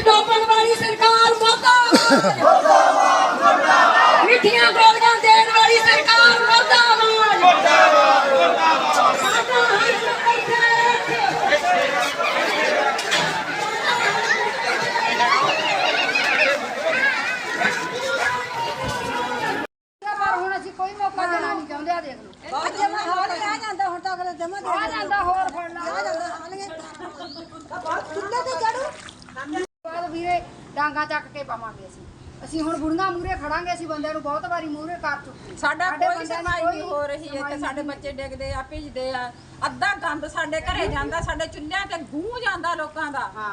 ਡੋਬਣ ਵਾਲੀ ਸਰਕਾਰ ਮੁਰਦਾਬਾਦ ਮਿੱਠੀਆਂ ਗੋਲੀਆਂ ਦੇਣ ਵਾਲੀ ਸਰਕਾਰ ਮੁਰਦਾਬਾਦ ਸਾਡਾ ਹੱਕ ਇੱਥੇ ਪਰ ਹੁਣ ਅਸੀਂ ਕੋਈ ਮੌਕਾ ਦੇਣਾ ਨਹੀਂ ਚਾਹੁੰਦੇ ਆ ਦੇਖ ਲਓ ਆ ਜਮਾ ਹੋਰ ਆ ਜਾਂਦਾ ਹੁਣ ਤਾਂ ਅਗਲੇ ਜਮਾ ਦੇ ਆ ਜਾਂਦਾ ਹੋਰ ਫੜ ਲਾ। ਆ ਜਾਂਦਾ ਹਾਲੇ ਕਿੱਲੇ ਤੇ ਚੜੂ ਬਾਅਦ ਵੀਰੇ ਡਾਂਗਾ ਚੱਕ ਕੇ ਪਾਵਾਂਗੇ ਅਸੀਂ। ਅਸੀਂ ਹੁਣ ਬੁੜੀਆਂ ਮੂਰੇ ਖੜਾਂਗੇ ਅਸੀਂ ਬੰਦਿਆਂ ਨੂੰ ਬਹੁਤ ਵਾਰੀ ਮੂਰੇ ਕਰ ਚੁੱਕੇ ਸਾਡਾ ਕੋਈ ਦੀ ਸੁਣਵਾਈ ਨਹੀਂ ਹੋ ਰਹੀ ਹੈ ਤੇ ਸਾਡੇ ਬੱਚੇ ਡਿੱਗਦੇ ਆ ਭਿੱਜਦੇ ਆ। ਅੱਧਾ ਗੰਦ ਸਾਡੇ ਘਰੇ ਜਾਂਦਾ ਸਾਡੇ ਚੁੱਲ੍ਹਿਆਂ ਤੇ ਗੂੰ ਜਾਂਦਾ ਲੋਕਾਂ ਦਾ। ਹਾਂ।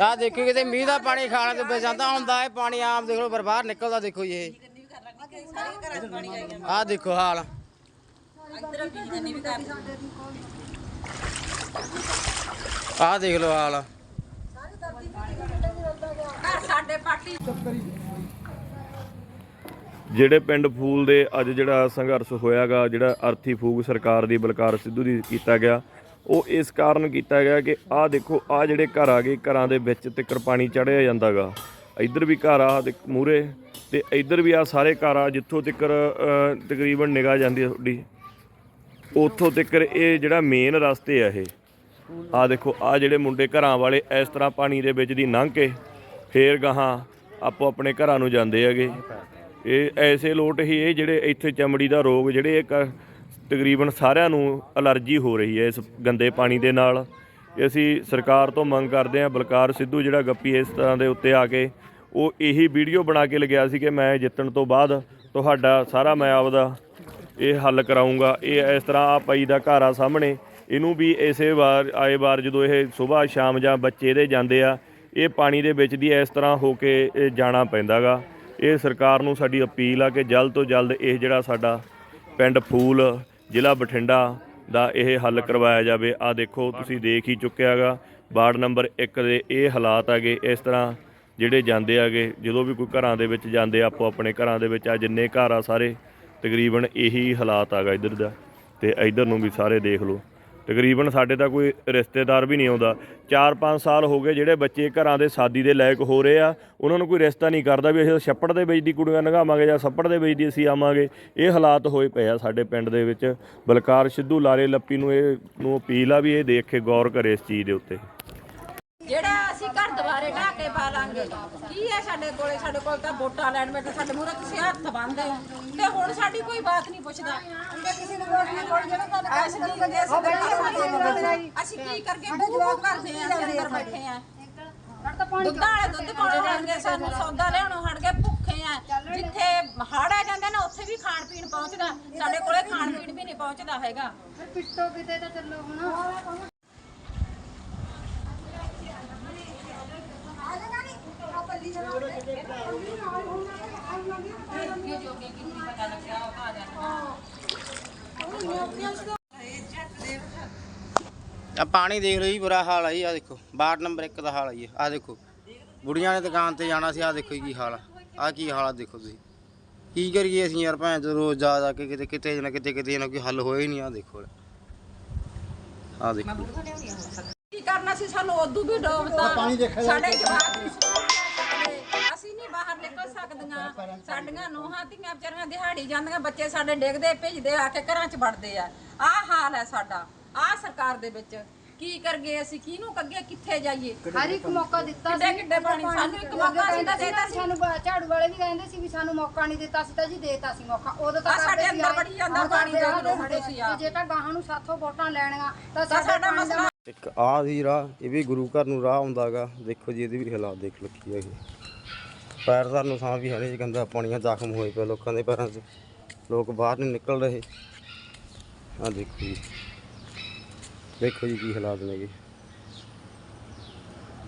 ਆ ਦੇਖੋ ਕਿਤੇ ਮੀਂਹ ਦਾ ਪਾਣੀ ਖਾਣ ਤੇ ਜਾਂਦਾ ਹੁੰਦਾ ਹੈ ਪਾਣੀ ਆਮ ਦੇਖ ਲਓ ਬਾਹਰ ਨਿਕਲਦਾ ਦੇਖੋ ਜੀ ਇਹ। ਆ ਦੇਖੋ ਹਾਲ। ਆ ਦੇਖ ਲਓ ਹਾਲ। ਘਰ ਸਾਡੇ ਪਾਟੀ ਜਿਹੜੇ ਪਿੰਡ ਫੂਲ ਦੇ ਅੱਜ ਜਿਹੜਾ ਸੰਘਰਸ਼ ਹੋਇਆਗਾ ਜਿਹੜਾ ਅਰਥੀ ਫੂਕ ਸਰਕਾਰ ਦੀ ਬਲਕਾਰ ਸਿੱਧੂ ਦੀ ਕੀਤਾ ਗਿਆ ਉਹ ਇਸ ਕਾਰਨ ਕੀਤਾ ਗਿਆ ਕਿ ਆਹ ਦੇਖੋ ਆਹ ਜਿਹੜੇ ਘਰ ਆ ਗਏ ਘਰਾਂ ਦੇ ਵਿੱਚ ਤਿੱਕਰ ਪਾਣੀ ਚੜਿਆ ਜਾਂਦਾਗਾ। ਇੱਧਰ ਵੀ ਘਰ ਆ, ਤੇ ਮੂਰੇ ਤੇ ਇੱਧਰ ਵੀ ਆ ਸਾਰੇ ਘਰ ਆ, ਜਿੱਥੋਂ ਤੱਕ ਤਕਰੀਬਨ ਨਿਗਾਹ ਜਾਂਦੀ ਹੈ ਤੁਹਾਡੀ। ਉੱਥੋਂ ਤਿੱਕਰ ਇਹ ਜਿਹੜਾ ਮੇਨ ਰਸਤੇ ਆ ਇਹ। ਆ ਦੇਖੋ, ਆ ਜਿਹੜੇ ਮੁੰਡੇ ਘਰਾਂ ਵਾਲੇ ਇਸ ਤਰ੍ਹਾਂ ਪਾਣੀ ਦੇ ਵਿੱਚ ਦੀ ਲੰਘ ਕੇ ਫੇਰ ਗਾਹਾਂ ਆਪੋ ਆਪਣੇ ਘਰਾਂ ਨੂੰ ਜਾਂਦੇ ਹੈਗੇ। ਇਹ ਐਸੇ ਲੋਟ ਹੀ ਇਹ ਜਿਹੜੇ ਇੱਥੇ ਚਮੜੀ ਦਾ ਰੋਗ, ਜਿਹੜੇ ਇਹ ਕ- ਤਕਰੀਬਨ ਸਾਰਿਆਂ ਨੂੰ ਅਲਰਜੀ ਹੋ ਰਹੀ ਹੈ ਇਸ ਗੰਦੇ ਪਾਣੀ ਦੇ ਨਾਲ। ਇਹ ਅਸੀਂ ਸਰਕਾਰ ਤੋਂ ਮੰਗ ਕਰਦੇ ਹਾਂ, ਬਲਕਾਰ ਸਿੱਧੂ ਜਿਹੜਾ ਗੱਪੀ ਇਸ ਤਰ੍ਹਾਂ ਦੇ ਉੱਤੇ ਆ ਕੇ ਉਹ ਇਹੀ ਵੀਡੀਓ ਬਣਾ ਕੇ ਲਗਿਆ ਸੀ ਕਿ ਮੈਂ ਜਿੱਤਣ ਤੋਂ ਬਾਅਦ ਤੁਹਾਡਾ ਸਾਰਾ ਮੈਂ ਆਪਦਾ ਇਹ ਹੱਲ ਕਰਾਉਂਗਾ ਇਹ ਇਸ ਤਰ੍ਹਾਂ ਆ ਪਈ ਦਾ ਘਰ ਆ ਸਾਹਮਣੇ। ਇਹਨੂੰ ਵੀ ਇਸੇ ਵਾਰ, ਆਏ ਵਾਰ ਜਦੋਂ ਇਹ ਸਵੇਰ ਸ਼ਾਮ ਜਾਂ ਬੱਚੇ ਇਹਦੇ ਜਾਂਦੇ ਆ, ਇਹ ਪਾਣੀ ਦੇ ਵਿੱਚ ਦੀ ਇਸ ਤਰ੍ਹਾਂ ਹੋ ਕੇ ਇਹ ਜਾਣਾ ਪੈਂਦਾਗਾ। ਇਹ ਸਰਕਾਰ ਨੂੰ ਸਾਡੀ ਅਪੀਲ ਆ ਕਿ ਜਲਦ ਤੋਂ ਜਲਦ ਇਹ ਜਿਹੜਾ ਸਾਡਾ ਪਿੰਡ ਫੂਲ, ਜ਼ਿਲ੍ਹਾ ਬਠਿੰਡਾ ਦਾ ਇਹ ਹੱਲ ਕਰਵਾਇਆ ਜਾਵੇ। ਆ ਦੇਖੋ, ਤੁਸੀਂ ਦੇਖ ਹੀ ਚੁੱਕਿਆਗਾ ਵਾਰਡ ਨੰਬਰ 1 ਦੇ ਇਹ ਹਾਲਾਤ ਹੈਗੇ, ਇਸ ਤਰ੍ਹਾਂ ਜਿਹੜੇ ਜਾਂਦੇ ਆਗੇ ਜਦੋਂ ਵੀ ਕੋਈ ਘਰਾਂ ਦੇ ਵਿੱਚ ਜਾਂਦੇ, ਆਪੋ ਆਪਣੇ ਘਰਾਂ ਦੇ ਵਿੱਚ, ਆ ਜਿੰਨੇ ਘਰ ਆ ਸਾਰੇ, ਤਕਰੀਬਨ ਇਹੀ ਹਾਲਾਤ ਆਗਾ ਇੱਧਰ ਦਾ। ਤੇ ਇੱਧਰ ਨੂੰ ਵੀ ਸਾਰੇ ਦੇਖ ਲਓ। ਤਕਰੀਬਨ ਸਾਡੇ ਤਾਂ ਕੋਈ ਰਿਸ਼ਤੇਦਾਰ ਵੀ ਨਹੀਂ ਆਉਂਦਾ। 4-5 ਸਾਲ ਹੋ ਗਏ ਜਿਹੜੇ ਬੱਚੇ ਘਰਾਂ ਦੇ ਸਾਦੀ ਦੇ ਲਾਇਕ ਹੋ ਰਹੇ ਆ, ਉਹਨਾਂ ਨੂੰ ਕੋਈ ਰਿਸ਼ਤਾ ਨਹੀਂ ਕਰਦਾ ਵੀ ਅਸੀਂ ਛੱਪੜ ਦੇ ਵਿੱਚ ਦੀ ਕੁੜੀਆਂ ਨਗਾਵਾਂਗੇ ਜਾਂ ਛੱਪੜ ਦੇ ਵਿੱਚ ਦੀ ਅਸੀਂ ਆਵਾਂਗੇ। ਇਹ ਹਾਲਾਤ ਹੋਏ ਪਏ ਆ ਸਾਡੇ ਪਿੰਡ ਦੇ ਵਿੱਚ। ਬਲਕਾਰ ਸਿੱਧੂ ਲਾਰੇ ਲੱਪੀ ਨੂੰ ਇਹ ਨੂੰ ਅਪੀਲ ਆ ਵੀ ਇਹ ਦੇਖ ਕੇ ਗੌਰ ਕਰੇ ਇਸ ਚੀਜ਼ ਦੇ ਉੱਤੇ ਜਿਹੜਾ ਅਸੀਂ ਘਰ ਦੁਬਾਰੇ ਢਾ ਕੇ ਪਾ ਲਾਂਗੇ। ਕੀ ਹੈ ਸਾਡੇ ਕੋਲੇ? ਸਾਡੇ ਕੋਲ ਤਾਂ ਵੋਟਾਂ ਲੈਣ ਬੈਠੇ ਸਾਡੇ ਮੂਹਰੇ ਤੁਸੀਂ ਹੱਥ ਬੰਨ੍ਹਦੇ ਹੋ ਤੇ ਹੁਣ ਸਾਡੀ ਕੋਈ ਬਾਤ ਨਹੀਂ ਪੁੱਛਦਾ। ਕਿਸੇ ਨੂੰ ਵੋਟ ਨਹੀਂ ਕੋਈ ਜਿਹੜਾ ਗੱਲ ਅਸੀਂ ਕੀ ਕਰੀਏ ਅਸੀਂ ਤਾਂ ਅਸੀਂ ਕੀ ਕਰਕੇ ਬੂਹ ਕਰਦੇ ਆ ਅਸੀਂ ਅੰਦਰ ਬੈਠੇ ਆ। ਦੁੱਧ ਵਾਲੇ ਦੁੱਧ ਪਾਉਣੇ ਹਟਗੇ ਸਾਨੂੰ ਸੌਦਾ ਲਿਆਉਣੋਂ ਹਟ ਗਏ ਭੁੱਖੇ ਆ। ਜਿੱਥੇ ਹੜ ਆ ਜਾਂਦੇ ਨਾ ਉੱਥੇ ਵੀ ਖਾਣ ਪੀਣ ਪਹੁੰਚਦਾ। ਸਾਡੇ ਕੋਲੇ ਖਾਣ ਪੀਣ ਵੀ ਨਹੀਂ ਪਹੁੰਚਦਾ ਹੈਗਾ। ਫਿਰ ਪਿੱਟੋ ਕਿਤੇ ਤਾਂ ਚੱਲੋ ਹੁਣ। ਆ ਪਾਣੀ ਦੇਖ ਲਓ ਜੀ ਬੁਰਾ ਹਾਲ ਆ ਜੀ ਆ ਦੇਖੋ ਵਾਰਡ ਨੰਬਰ 1 ਦਾ ਹਾਲ ਆ ਜੀ ਆ ਦੇਖੋ। ਬੁੜੀਆਂ ਨੇ ਦੁਕਾਨ ਤੇ ਜਾਣਾ ਸੀ ਆ ਦੇਖੋ ਕੀ ਹਾਲ ਆ। ਆ ਕੀ ਹਾਲ ਆ ਦੇਖੋ ਤੁਸੀਂ। ਕੀ ਕਰੀਏ ਅਸੀਂ ਯਾਰ ਭੈਣ ਚੋਦ ਰੋਜ਼ ਜਾ ਜਾ ਕੇ ਕਿਤੇ ਕਿਤੇ ਨਾ ਕਿਤੇ ਕਿਤੇ ਨਾ ਕੋਈ ਹੱਲ ਹੋਇਆ ਹੀ ਨਹੀਂ ਆ ਦੇਖੋ। ਆ ਦੇਖੋ। ਕੀ ਕਰਨਾ ਸੀ ਸਾਨੂੰ? ਉਦੋਂ ਵੀ ਡੋਬਤਾ ਸਾਡੇ ਜਵਾਕ ਬਾਹਰ ਨਿਕਲ ਸਕਦੀਆਂ ਸਾਡੀਆਂ ਨੂੰਹਾਂ ਧੀਆਂ ਵਿਚਾਰੀਆਂ ਦਿਹਾੜੀ ਜਾਂਦੀਆਂ ਬੱਚੇ ਸਾਡੇ ਡਿੱਗਦੇ ਭਿੱਜਦੇ ਆ ਕੇ ਘਰਾਂ 'ਚ ਵੜਦੇ ਆ। ਆਹ ਹਾਲ ਹੈ ਸਾਡਾ ਆਹ ਸਰਕਾਰ ਦੇ ਵਿੱਚ। ਕੀ ਕਰਗੇ ਅਸੀਂ ਕਿਹਨੂੰ ਕੱਗੇ ਕਿੱਥੇ ਜਾਈਏ? ਹਰ ਇੱਕ ਮੌਕਾ ਦਿੱਤਾ ਕਿੱਡੇ ਕਿੱਡੇ ਪਾਣੀ ਸਾਨੂੰ ਇੱਕ ਮੌਕਾ ਸੀ ਤਾਂ ਦੇਤਾ ਸੀ। ਸਾਨੂੰ ਝਾੜੂ ਵਾਲੇ ਵੀ ਕਹਿੰਦੇ ਸੀ ਵੀ ਸਾਨੂੰ ਮੌਕਾ ਨਹੀਂ ਦਿੱਤਾ ਸੀ ਤਾਂ ਜੀ ਦੇਤਾ ਸੀ ਮੌਕਾ। ਉਦੋਂ ਤਾਂ ਸਾਡੇ ਸੀ ਅੰਦਰ ਵੜੀ ਜਾਂਦਾ ਪਾਣੀ ਦਾ ਆ, ਆ। ਤੇ ਜੇ ਤਾਂ ਗਾਹਾਂ ਨੂੰ ਸਾਥੋਂ ਵੋਟਾਂ ਲੈਣੀਆਂ ਤਾਂ ਸਾਡਾ ਮਸਲਾ ਇੱਕ ਆ ਸੀ ਰਾਹ ਇਹ ਵੀ ਗੁਰੂ ਘਰ ਨੂੰ ਰਾਹ ਹੁੰਦਾਗਾ ਦੇਖੋ ਜੀ ਇਹਦੇ ਵੀ ਹਾਲਾਤ ਦੇਖ ਲਓ ਕੀ ਹੈਗੇ ਪੈਰ ਧਰਨ ਸਾਹ ਵੀ ਹਲੇ ਗੰਦਾ ਪਾਣੀਆਂ ਜ਼ਖਮ ਹੋਏ ਪਏ ਲੋਕਾਂ ਦੇ ਪੈਰਾਂ 'ਚ। ਲੋਕ ਬਾਹਰ ਨਹੀਂ ਨਿਕਲ ਰਹੇ। ਆ ਦੇਖੋ ਜੀ। ਦੇਖੋ ਜੀ ਕੀ ਹਾਲਾਤ ਨੇਗੇ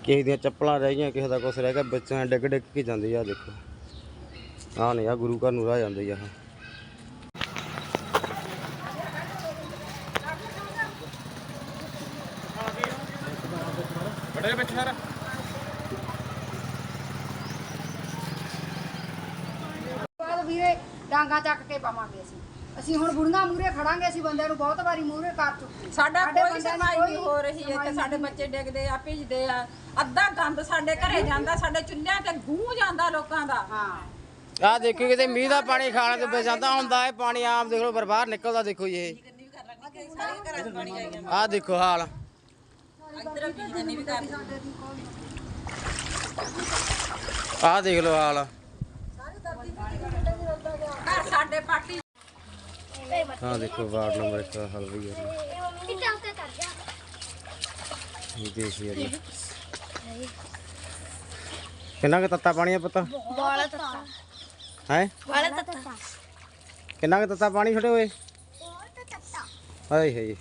ਕਿਸੇ ਦੀਆਂ ਚੱਪਲਾਂ ਰਹਿ ਗਈਆਂ, ਕਿਸੇ ਦਾ ਕੁਛ ਰਹਿ ਗਿਆ, ਬੱਚਿਆਂ ਡਿੱਗ ਡਿੱਗ ਕੇ ਜਾਂਦੇ ਆ ਦੇਖੋ। ਆ ਨਹੀਂ ਆ ਗੁਰੂ ਘਰ ਨੂੰ ਰਾਹ ਜਾਂਦੇ ਆ, ਆਹ। ਬਾਅਦ ਵੀਰੇ ਡਾਂਗਾ ਚੱਕ ਕੇ ਪਾਵਾਂਗੇ ਅਸੀਂ। ਅਸੀਂ ਹੁਣ ਬੁੜੀਆਂ ਮੂਰੇ ਖੜਾਂਗੇ ਅਸੀਂ ਬੰਦਿਆਂ ਨੂੰ ਬਹੁਤ ਵਾਰੀ ਮੂਰੇ ਕਰ ਚੁੱਕੇ ਸਾਡਾ ਕੋਈ ਦੀ ਸੁਣਵਾਈ ਨਹੀਂ ਹੋ ਰਹੀ ਇੱਥੇ ਸਾਡੇ ਬੱਚੇ ਡਿੱਗਦੇ ਆ ਭਿੱਜਦੇ ਆ ਅੱਧਾ ਗੰਦ ਸਾਡੇ ਘਰੇ ਜਾਂਦਾ ਸਾਡੇ ਚੁੱਲ੍ਹਿਆਂ ਤੇ ਗੂੰ ਜਾਂਦਾ ਲੋਕਾਂ ਦਾ। ਹਾਂ। ਆਹ ਦੇਖੋ ਕਿਤੇ ਮੀਂਹ ਦਾ ਪਾਣੀ ਖਾਣ ਤੇ ਜਾਂਦਾ ਹੁੰਦਾ ਇਹ ਪਾਣੀ ਆਮ ਦੇਖ ਲਓ ਬਾਹਰ ਨਿਕਲਦਾ ਦੇਖੋ ਇਹ। ਆਹ ਦੇਖੋ ਹਾਲ। ਆਹ ਦੇਖ ਲਓ ਹਾਲ। ਸਾਡੇ ਆਹ ਦੇਖੋ ਵਾਰਡ ਨੰਬਰ 1 ਦਾ ਹਾਲ ਵੀ ਹੈ। ਇਹ ਦੇਖੀ ਜੀ। ਕਿੰਨਾ ਕੁ ਤੱਤਾ ਪਾਣੀ ਆ ਪਤਾ? ਬਾਲਾ ਤੱਤਾ। ਹੈ? ਬਾਲਾ ਤੱਤਾ। ਕਿੰਨਾ ਕੁ ਤੱਤਾ ਪਾਣੀ ਛੱਡੇ ਹੋਏ ਬਹੁਤ ਤੱਤਾ। ਹਾਏ ਹਾਏ।